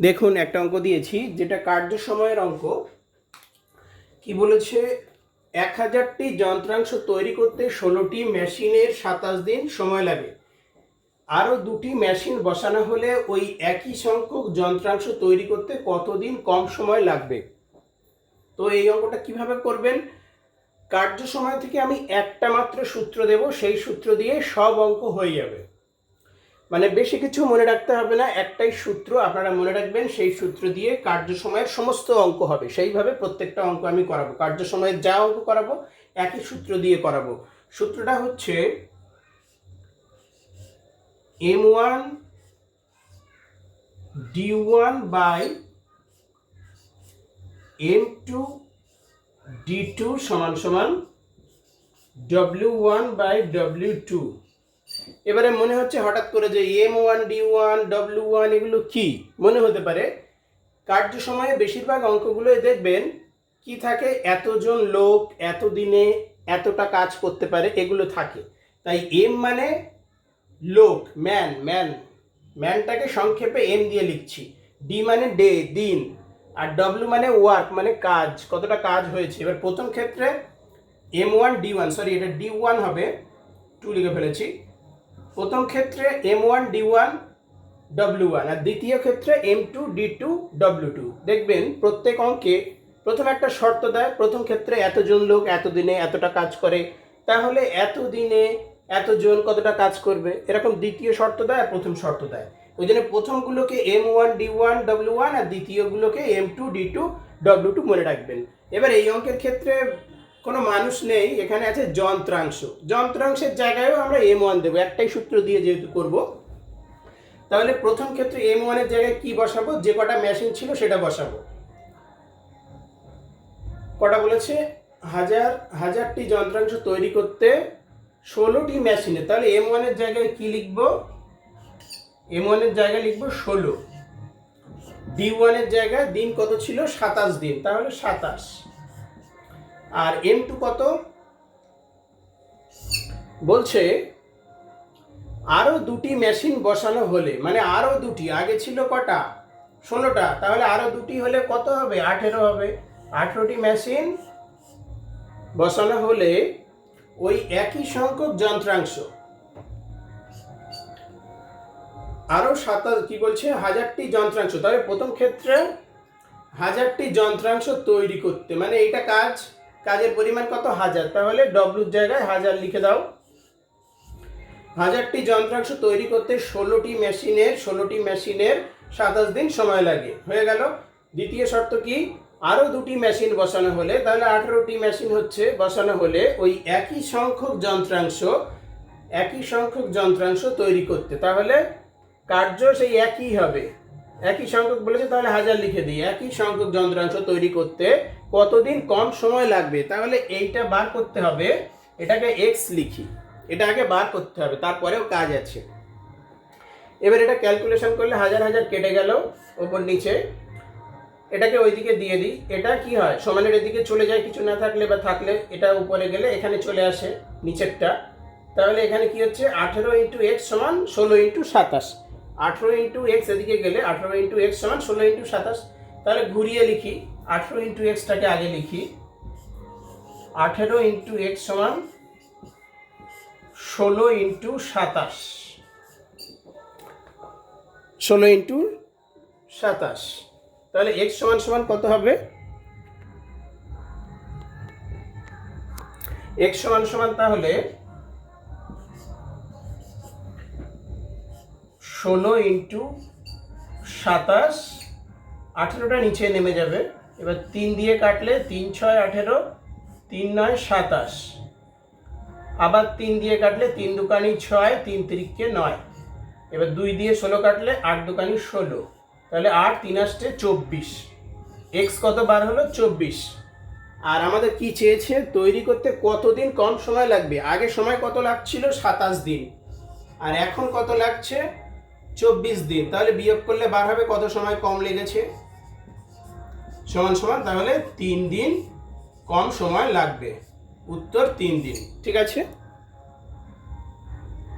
দেখুন, একটা অঙ্ক দিয়েছি, যেটা কার্য সময়ের অঙ্ক। কি বলেছে? এক হাজারটি যন্ত্রাংশ তৈরি করতে ষোলোটি মেশিনের সাতাশ দিন সময় লাগে। আরও দুটি মেশিন বসানো হলে ওই একই সংখ্যক যন্ত্রাংশ তৈরি করতে কতদিন কম সময় লাগবে? তো এই অঙ্কটা কীভাবে করবেন? কার্য সময় থেকে আমি একটা মাত্র সূত্র দেব, সেই সূত্র দিয়ে সব অঙ্ক হয়ে যাবে। মানে বেশি কিছু মনে রাখতে হবে না, একটাই সূত্র আপনারা মনে রাখবেন, সেই সূত্র দিয়ে কার্য সময়ের সমস্ত অঙ্ক হবে। সেইভাবে প্রত্যেকটা অঙ্ক আমি করাবো। কার্য সময়ের যা অঙ্ক করাবো, একই সূত্র দিয়ে করাবো। সূত্রটা হচ্ছে M one D one by M two D two সমান সমান W one by W two. এবারে মনে হচ্ছে হঠাৎ করে যে M one, D one, W one এগুলো কি? মনে হতে পারে। কার্য সময়ে বেশিরভাগ অঙ্কগুলোই দেখবেন কি থাকে? এতজন লোক এত দিনে এতটা কাজ করতে পারে, এগুলো থাকে। তাই এম মানে লোক, ম্যান ম্যান। ম্যানটাকে সংক্ষেপে এম দিয়ে লিখছি। ডি মানে ডে, দিন। আর ডব্লিউ মানে ওয়ার্ক মানে কাজ, কতটা কাজ হয়েছে। এবার প্রথম ক্ষেত্রে M one, D one, sorry, এটা ডি ওয়ান হবে। টু লিখে ফেলেছি। প্রথম ক্ষেত্রে M one D one W one আর দ্বিতীয় ক্ষেত্রে M two D two W two দেখবেন প্রত্যেক অঙ্কে প্রথম একটা শর্ত দেয়, প্রথম ক্ষেত্রে এতজন লোক এতদিনে এতটা কাজ করে, তাহলে এত দিনে এতজন কতটা কাজ করবে? এরকম দ্বিতীয় শর্ত দেয় আর প্রথম শর্ত দেয়। ওই জন্য প্রথমগুলোকে M one D one W one আর দ্বিতীয়গুলোকে M two D two W two মনে রাখবেন। এবার এই অঙ্কের ক্ষেত্রে কোনো মানুষ নেই, এখানে আছে যন্ত্রাংশ। যন্ত্রাংশের জায়গায়ও আমরা এম ওয়ান দেবো, একটাই সূত্র দিয়ে যেহেতু করব। তাহলে প্রথম ক্ষেত্রে এম ওয়ানের জায়গায় কি বসাবো? যে কটা মেশিন ছিল সেটা বসাবো। কটা বলেছে? হাজার, হাজারটি যন্ত্রাংশ তৈরি করতে ষোলোটি মেশিনে তাহলে এম ওয়ানের জায়গায় কি লিখব? এম ওয়ানের জায়গায় লিখব ষোলো। ডি ওয়ানের জায়গায় দিন কত ছিল? সাতাশ দিন। তাহলে সাতাশ। আর এম টু কত? বলছে আরও দুটি মেশিন বসানো হলে মানে আরও দুটি, আগে ছিল কটা? ষোলোটা, তাহলে আরও দুটি হলে কত হবে? আঠেরো হবে। আঠেরোটি মেশিন বসানো হলে ওই একই সংখ্যক যন্ত্রাংশ। আরও সাতাশ কি বলছে? হাজারটি যন্ত্রাংশ। তাহলে প্রথম ক্ষেত্রে হাজারটি যন্ত্রাংশ তৈরি করতে মানে এইটা কাজ কাজের পরিমাণ কত? হাজার। তাহলে ডব্লুর জায়গায় হাজার লিখে দাও। হাজারটি যন্ত্রাংশ তৈরি করতে ষোলোটি মেশিনের ষোলোটি মেশিনের সাতাশ দিন সময় লাগে। হয়ে গেল। দ্বিতীয় শর্ত কি? আরও দুটি মেশিন বসানো হলে, তাহলে আঠেরোটি মেশিন হচ্ছে বসানো হলে ওই একই সংখ্যক যন্ত্রাংশ, একই সংখ্যক যন্ত্রাংশ তৈরি করতে। তাহলে কার্য সেই একই হবে। একই সংখ্যক বলেছে তাহলে হাজার লিখে দিই। একই সংখ্যক যন্ত্রাংশ তৈরি করতে কতদিন কম সময় লাগবে? তাহলে এইটা বার করতে হবে, এটাকে এক্স লিখি। এটা আগে বার করতে হবে, তারপরেও কাজ আছে। এবার এটা ক্যালকুলেশন করলে হাজার হাজার কেটে গেল ওপর নিচে। এটাকে ওইদিকে দিয়ে দিই। এটা কি হয়? সমানের এদিকে চলে যায়, কিছু না থাকলে বা থাকলে এটা উপরে গেলে এখানে চলে আসে নিচেরটা। তাহলে এখানে কি হচ্ছে? আঠেরো ইন্টু এক্স সমান ষোলো ইন্টু সাতাশ। আঠেরো ইন্টু এক্স এদিকে গেলে আঠেরো ইন্টু এক্স সমান ষোলো ইন্টু সাতাশ। তাহলে ঘুরিয়ে লিখি, আঠেরো ইন্টু এক্সটাকে আগে লিখি। আঠেরো ইন্টু এক্স সমান ষোলো ইন্টু সাতাশ। ষোলো ইন্টু সাতাশ। তাহলে এক্স সমান সমান কত হবে? এক্স সমান সমান তাহলে ষোলো ইন্টু সাতাশ, আঠেরোটা নিচে নেমে যাবে। এবার তিন দিয়ে কাটলে তিন ছয় আঠেরো, তিন নয় সাতাশ। আবার তিন দিয়ে কাটলে তিন দুকানি ছয়, তিন তিরিককে নয়। এবার দুই দিয়ে ষোলো কাটলে আট দুকানি ষোলো। তাহলে আট তিন আসতে চব্বিশ। এক্স কত বার হলো? চব্বিশ। আর আমাদের কি চেয়েছে? তৈরি করতে কতদিন কম সময় লাগবে? আগে সময় কত লাগছিল? সাতাশ দিন। আর এখন কত লাগছে? চব্বিশ দিন। তাহলে বিয়োগ করলে বার হবে, কত সময় কম লেগেছে? সমান সমান, তাহলে তিন দিন কম সময় লাগবে। উত্তর তিন দিন। ঠিক আছে?